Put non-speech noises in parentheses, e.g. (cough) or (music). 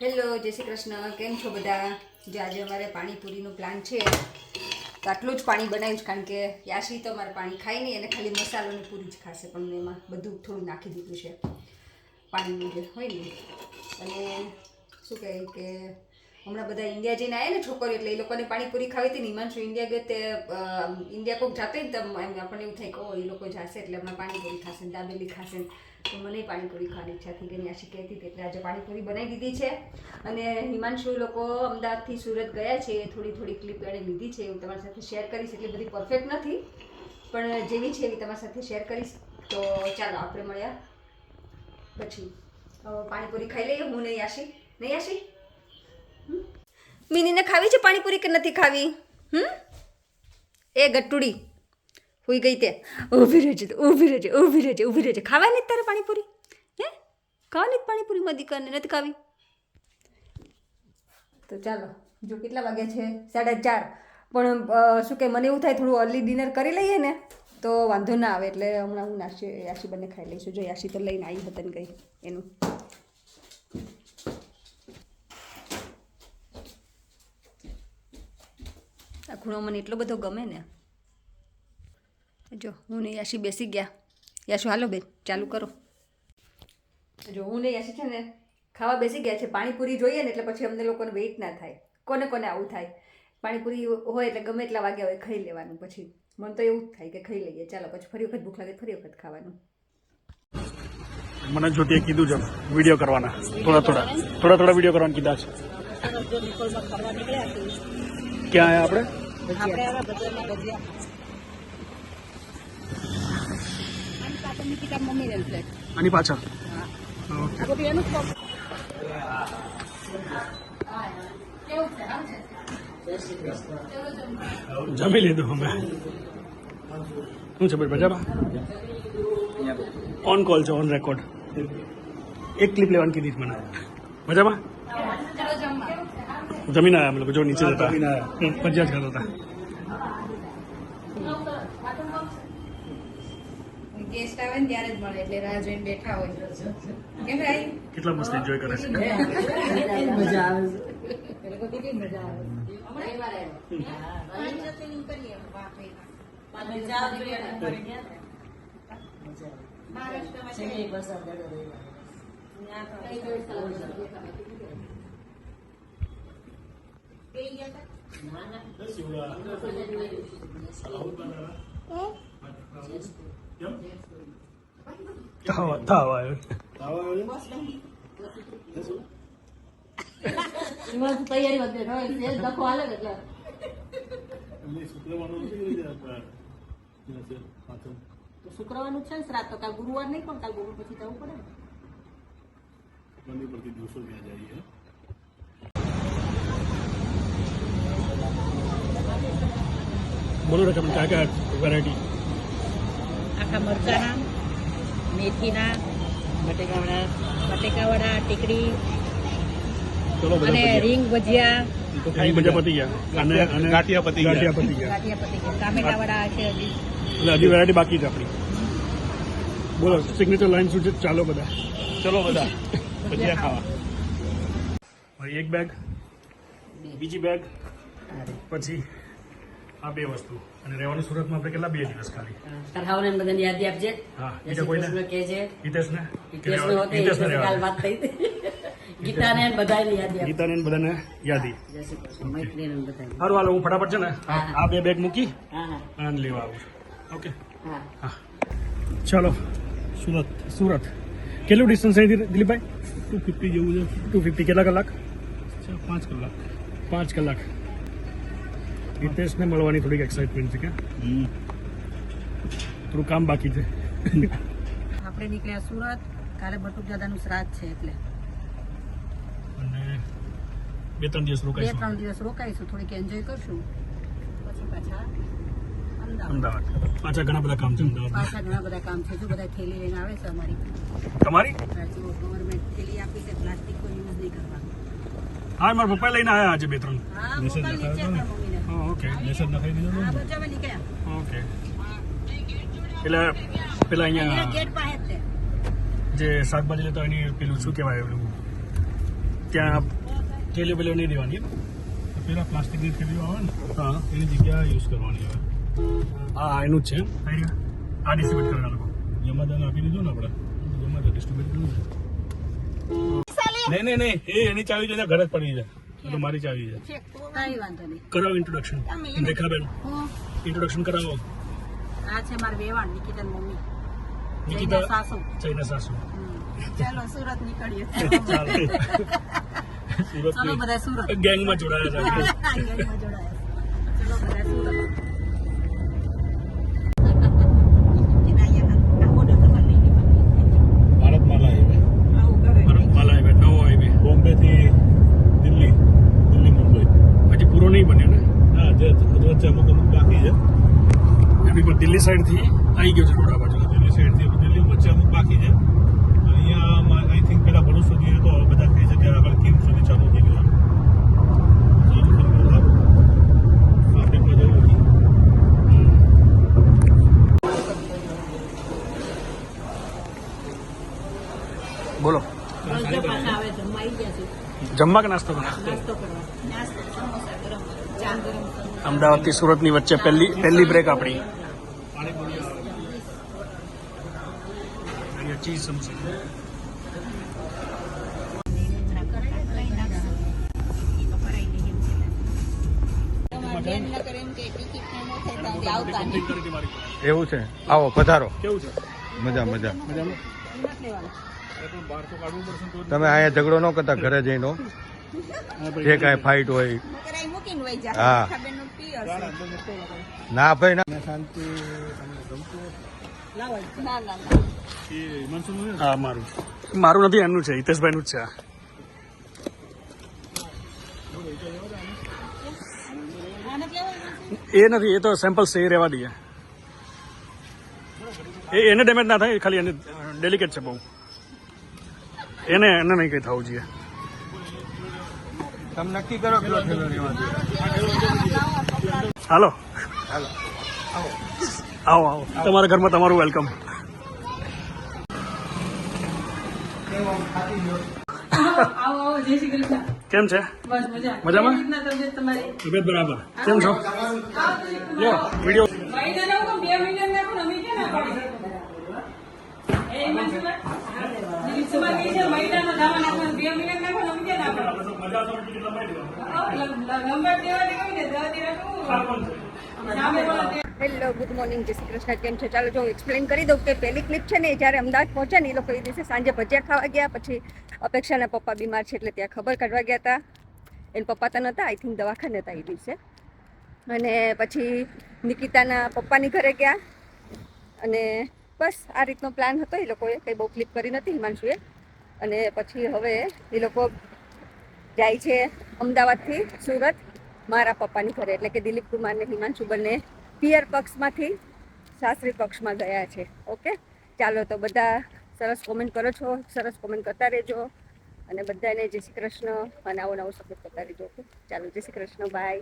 Hello, જય શ્રી કૃષ્ણ. કેમ છો બધા? જે આજે અમારે પાણીપુરીનો પ્લાન છે, તો આટલું જ પાણી બનાવ્યું છે કારણ કે યાશી તો અમારે પાણી ખાય નહીં, અને ખાલી મસાલોની પૂરી જ ખાશે, પણ એમાં બધું થોડું નાખી દીધું છે, પાણીનું જે હોય ને. અને શું કહે કે હમણાં બધા ઇન્ડિયા જઈને આવ્યા ને છોકરીઓ, એટલે એ લોકોને પાણીપુરી ખાવી હતી ને, હિમાંશુ ઇન્ડિયા ગયો તે ઇન્ડિયા કોક જાતે ને, તો એમ આપણને એવું થાય કે, ઓ, એ લોકો જશે એટલે હમણાં પાણીપુરી ખાશે દાબેલી ખાશે તો મને પાણીપુરી ખાવાની ઈચ્છા થઈ ગઈ આશી કહેતી હતી, એટલે આજે પાણીપુરી બનાવી દીધી છે. અને હિમાંશુ લોકો અમદાવાદથી સુરત ગયા છે, થોડી થોડી ક્લિપ એણે લીધી છે, હું તમારી સાથે શેર કરીશ, એટલી બધી પરફેક્ટ નથી, પણ જેવી છે એવી તમારી સાથે શેર કરીશ. તો ચાલો આપણે મળ્યા. પછી પાણીપુરી ખાઈ લઈએ, હું નહીં આશી નહીં આશી મિનીને ખાવી છે પાણીપુરી કે નથી ખાવી? હમ? એ ગટ્ટુડી હુઈ ગઈ તે ઊભી રહેજે ઊભી રહેજે ઊભી રહેજે ઊભી રહેજે ખાવાની જ તારે પાણીપુરી હે ખાવાની જ પાણીપુરી મારી દીકરાને નથી ખાવી તો ચાલો જો કેટલા વાગ્યા છે સાડા ચાર પણ શું કે મને એવું થાય થોડું અર્લી ડિનર કરી લઈએ ને તો વાંધો ના આવે એટલે હમણાં હું નાશી યાશી બંને ખાઈ લઈશું જો યાશી તો લઈને આવી હતી ને ગઈ એનું આ ખૂણો મને એટલો બધો ગમે ને જો હું ને યાશી બેસી ગયા. યાશુ હાલો બેન ચાલુ કરો. જો હું ને યાશી છે ને ખાવા બેસી ગયા છે પાણીપુરી જોઈએ ને એટલે પછી અમને લોકોને વેઇટ ના થાય. કોને કોને આવું થાય? પાણીપુરી હોય એટલે ગમે એટલા વાગ્યા હોય ખાઈ લેવાનું પછી. મને તો એવું જ થાય કે ખાઈ લઈએ. ચાલો પછી ફરી વખત ભૂખ લાગે ફરી વખત ખાવાનું. મને જ્યોતિએ કીધું છે વીડિયો કરવાના. થોડા થોડા થોડા થોડા વીડિયો કરવાના કીધા છે. ક્યાં આયા આપણે આની પાછળ ઓકે જમી લીધું અમે શું છે મજામાં ઓન કોલ છે ઓન રેકોર્ડ એક ક્લિપ લેવાની કીધી મને મજામાં જમીન આવ્યા અમે લોકો જો નીચે જતા પંચાયત કરતા હતા ગેસ્ટ આવે ને ત્યારે જ મળે એટલે રાહ જોઈને બેઠા હોય. કેમ ભાઈ? કેટલા મસ્ત એન્જોય કરે છે. મજા આવે છે? લોકો કેટલી મજા આવે તાવ તાવ આવ્યો તૈયારી વધે દખો હાલે એટલે. તો શુક્રવારનું છે ને શ્રાદ્ધ તો કાલ ગુરુવાર નહીં પણ કાલ ગુરુ પછી જવું પડે બોલો ક્યાં ક્યાં વેરાયટી આખા મરચાના મેથીના બટેકાવડા બટેકાવડા ટીકડી ચલો અને રીંગ ભજીયા. તો પતી ગયા. અને અને ગાંઠિયા પતી ગયા. ગાંઠિયા પતી ગયા. ગાંઠિયા પતી ગયા. ટામેટા વડા છે હજી. વેરાયટી બાકી છે આપણી. બોલો સિગ્નેચર લાઈન શું છે? ચાલો બધા. ચલો બધા ભજીયા ખાવા. એક બેગ બીજી બેગ પછી આ બે વસ્તુ. અને રહેવાનું સુરતમાં આપણે કેટલા બે દિવસ ખાલી? તરહાવને બધાને યાદી આપજે. હા બીજા કોઈને? કૃષ્ણ કહેજે. હિતેશને? હિતેશને હોતે હિતેશને હિતેશને કાલ વાત થઈ હતી. ગીતાને બધાને યાદી આપ ગીતાને બધાને યાદી. જય શ્રી કૃષ્ણ મૈત્રીને બધાને સારું હાલો હું ફટાફટ છે ને આ બે બેગ મૂકી હા હા. અને લેવા આવું છું. ઓકે? હા. હા. ચલો સુરત સુરત. કેટલું ડિસ્ટન્સ અહીંથી દિલીપભાઈ? ટુ ફિફ્ટી જેવું છે. ટુ ફિફ્ટી કેટલા કલાક? પાંચ કલાક. પાંચ કલાક. હિતેશને મળવાની થોડીક એક્સાઇટમેન્ટ છે કે થોડું કામ બાકી છે. આપણે નીકળ્યા સુરત કાલે બટુક દાદાનું શ્રાદ્ધ છે એટલે. અને બે ત્રણ દિવસ બે રોકાઈશું. ત્રણ દિવસ રોકાઈશું થોડીક એન્જોય કરશું. પછી પાછા અમદાવાદ. પાછા ઘણા બધા કામ છે અમદાવાદ પાછા ઘણા બધા કામ છે. જો બધા થેલી લઈને આવે છે અમારી. તમારી? ગવર્મેન્ટ થેલી આપી છે પ્લાસ્ટિક કોઈ યુઝ નહીં કરવાનું હા મારા પપ્પા લઈને આવ્યા આજે બે ત્રણ. ઓકે. ઓકે. એટલે પેલા અહીંયા જ શાકભાજી લેતા એની પેલું શું કહેવાય એવું ત્યાં થેલીઓ પેલીઓ નહીં દેવાની પેલા પ્લાસ્ટિકની થેલીઓ આવે ને હા. એની જગ્યાએ યુઝ કરવાની આવે હા એનું જ છે? આ ડિસ્ટ્રીબ્યુટ કરવાના લોકો. જમાદાન આપી દીધું ને આપણે? જમાદાન ડિસ્ટ્રીબ્યુટ કર્યું નહીં નહીં નહીં. એ એની ચાવી છે ઘરે જ પડી છે. એટલે તો મારી ચાવી છે. કઈ કરાવો ઇન્ટ્રોડક્શન રેખાબેન ઇન્ટ્રોડક્શન કરાવો. આ છે મારી વેવાણ નિકિતાની મમ્મી. નિકિતા સાસુ. સાસુ. ચાલો સુરત નીકળીએ. ચાલો. સુરત બધા સુરત. ગેંગમાં જોડાયા છે (laughs) આપણે. ગેંગમાં જોડાયા ચલો બધા સુરત ભારતમાલા હાઈવે ભારતમાલા હાઈવે નવો હાઈવે બોમ્બે થી દિલ્હી દિલ્હી મુંબઈ હજી પૂરો નહીં બન્યો ને હા જે વચ્ચે અમુક અમુક બાકી છે એની પર દિલ્હી સાઈડથી આવી ગયો છે રોડ આ બાજુ. દિલ્હી સાઈડથી દિલ્હી વચ્ચે અમુક બાકી છે. અહીંયા આઈ થિંક પેલા ભરૂચ સુધી તો બધા કહે છે કે આગળ કિમ સુધી ચાલુ થઈ ગયું. થઈ બોલો. જમવા કે નાસ્તો અમદાવાદથી સુરત સુરતની વચ્ચે પહેલી પહેલી બ્રેક આપણી. અહીંયા ચીઝ સમોસા એવું છે? આવો પધારો. કેવું છે? મજા મજા. તમે અહીંયા ઝઘડો ન કરતા ઘરે જઈને જે કાંઈ ફાઇટ હોય. હા. ના ભાઈ ના. શાંતિ હા મારું. મારું નથી એમનું છે હિતેશભાઈનું જ છે આ એ નથી એ તો સેમ્પલ છે એ રહેવા દઈએ. એ એને ડેમેજ ના થાય ખાલી એને ડેલિકેટ છે બહુ. એને એને નહીં કંઈ થવું જોઈએ. તમે નક્કી કરો કેટલો થેલો રહેવા હાલો. હાલો. આવો આવો. તમારા ઘરમાં તમારું વેલકમ કેમ છે? મજામાં? તબિયત બરાબર. કેમ છો? વીડિયો મહિના ના હું હેલો ગુડ મોર્નિંગ જય શ્રી કૃષ્ણ. કેમ છે? ચાલો જો એક્સપ્લેન કરી દઉં કે પહેલી ક્લિપ છે ને એ જ્યારે અમદાવાદ પહોંચ્યા ને એ લોકો એ દિવસે સાંજે ભજીયા ખાવા ગયા. પછી અપેક્ષાના પપ્પા બીમાર છે એટલે ત્યાં ખબર કાઢવા ગયા હતા એના પપ્પા તો નહોતા આઈ થિંક દવાખાને હતા એ દિવસે. અને પછી નિકિતાના પપ્પાની ઘરે ગયા. અને બસ આ રીતનો પ્લાન હતો. એ લોકોએ કંઈ બહુ ક્લિપ કરી નથી હિમાંશુએ. અને પછી હવે એ લોકો જાય છે અમદાવાદથી સુરત મારા પપ્પાની ઘરે. એટલે કે દિલીપ કુમારને હિમાંશુ બંને પિયર પક્ષમાંથી સાસરી પક્ષમાં ગયા છે. ઓકે? ચાલો તો બધા સરસ કોમેન્ટ કરો છો, સરસ કોમેન્ટ કરતા રહેજો અને બધાને જય શ્રી કૃષ્ણ અને આવો નવો સપોર્ટ કરતા રહેજો. ઓકે ચાલો, જય શ્રી કૃષ્ણ બાય